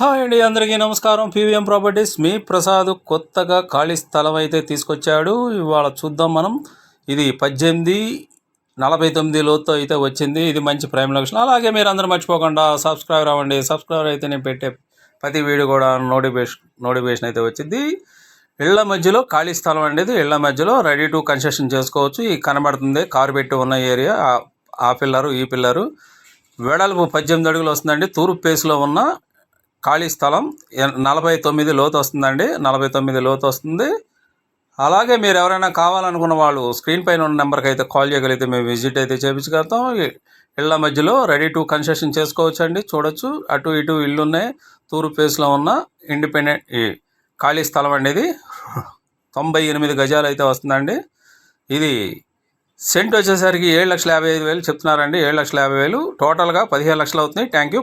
Hi అండి అందరికీ నమస్కారం. పీవీఎం ప్రాపర్టీస్ మీ ప్రసాద్ కొత్తగా ఖాళీ స్థలం అయితే తీసుకొచ్చాడు. ఇవాళ చూద్దాం మనం. ఇది పద్దెనిమిది నలభై తొమ్మిది లోతు అయితే వచ్చింది. ఇది మంచి ప్రైమ్ లొకేషన్. అలాగే మీరు అందరూ మర్చిపోకుండా సబ్స్క్రైబర్ అవ్వండి. సబ్స్క్రైబర్ అయితే నేను పెట్టే ప్రతి వీడియో కూడా నోటిఫికేషన్ నోటిఫికేషన్ అయితే వచ్చింది. ఇళ్ళ మధ్యలో ఖాళీ స్థలం అనేది ఇళ్ళ మధ్యలో రెడీ టు కన్స్ట్రక్షన్ చేసుకోవచ్చు. ఈ కనబడుతుంది కారు పెట్టి ఉన్న ఏరియా. ఆ- ఆ పిల్లరు ఈ పిల్లరు. వెడల్పు పద్దెనిమిది అడుగులు వస్తుందండి. తూర్పు పేస్లో ఉన్న ఖాళీ స్థలం. నలభై తొమ్మిది లోతు వస్తుందండి నలభై తొమ్మిది లోతు వస్తుంది అలాగే మీరు ఎవరైనా కావాలనుకున్న వాళ్ళు స్క్రీన్ పైన ఉన్న నెంబర్కి అయితే కాల్ చేయగలిగితే మేము విజిట్ అయితే చేయించగలుగుతాం ఇళ్ళ ఇళ్ళ మధ్యలో రెడీ టు కన్స్ట్రక్షన్ చేసుకోవచ్చు అండి చూడొచ్చు. అటు ఇటు ఇల్లు ఉన్నాయి తూరు ప్లేస్లో ఉన్న ఇండిపెండెంట్ ఈ ఖాళీ స్థలం అండి ఇది. తొంభై ఎనిమిది గజాలు అయితే వస్తుందండి. ఇది సెంట్ వచ్చేసరికి ఏడు లక్షల యాభై ఐదు వేలు చెప్తున్నారండి. ఏడు లక్షల యాభై వేలు. టోటల్గా పదిహేను లక్షలు అవుతుంది థ్యాంక్ యూ.